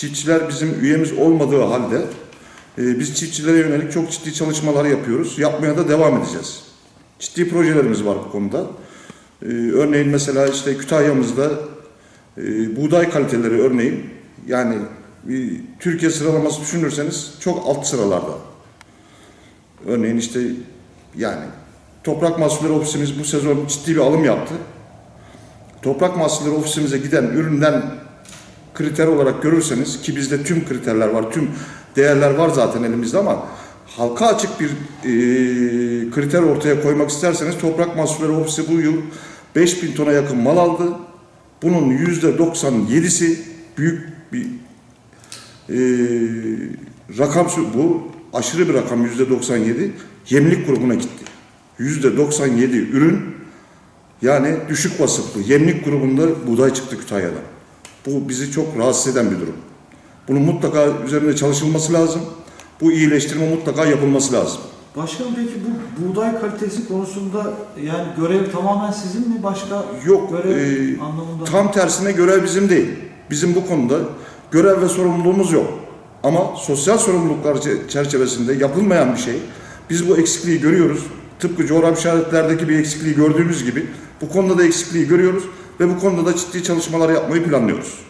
Çiftçiler bizim üyemiz olmadığı halde e, biz çiftçilere yönelik çok ciddi çalışmalar yapıyoruz. Yapmaya da devam edeceğiz. Ciddi projelerimiz var bu konuda. E, örneğin mesela işte Kütahya'mızda e, buğday kaliteleri örneğin yani bir Türkiye sıralaması düşünürseniz çok alt sıralarda. Örneğin işte yani Toprak Mahsulleri Ofisimiz bu sezon ciddi bir alım yaptı. Toprak Mahsulleri Ofisimize giden üründen kriter olarak görürseniz ki bizde tüm kriterler var, tüm değerler var zaten elimizde ama halka açık bir e, kriter ortaya koymak isterseniz Toprak Mahsulleri Ofisi bu yıl 5000 tona yakın mal aldı. Bunun %97'si büyük bir e, rakam bu aşırı bir rakam %97 yemlik grubuna gitti. %97 ürün yani düşük vasıflı yemlik grubunda buğday çıktı Kütahya'dan. Bu bizi çok rahatsız eden bir durum. Bunun mutlaka üzerinde çalışılması lazım. Bu iyileştirme mutlaka yapılması lazım. Başkanım peki bu buğday kalitesi konusunda yani görev tamamen sizin mi başka Yok, görev e, anlamında? Tam tersine görev bizim değil. Bizim bu konuda görev ve sorumluluğumuz yok. Ama sosyal sorumluluklar çe- çerçevesinde yapılmayan bir şey. Biz bu eksikliği görüyoruz. Tıpkı coğrafi işaretlerdeki bir eksikliği gördüğümüz gibi bu konuda da eksikliği görüyoruz ve bu konuda da ciddi çalışmalar yapmayı planlıyoruz.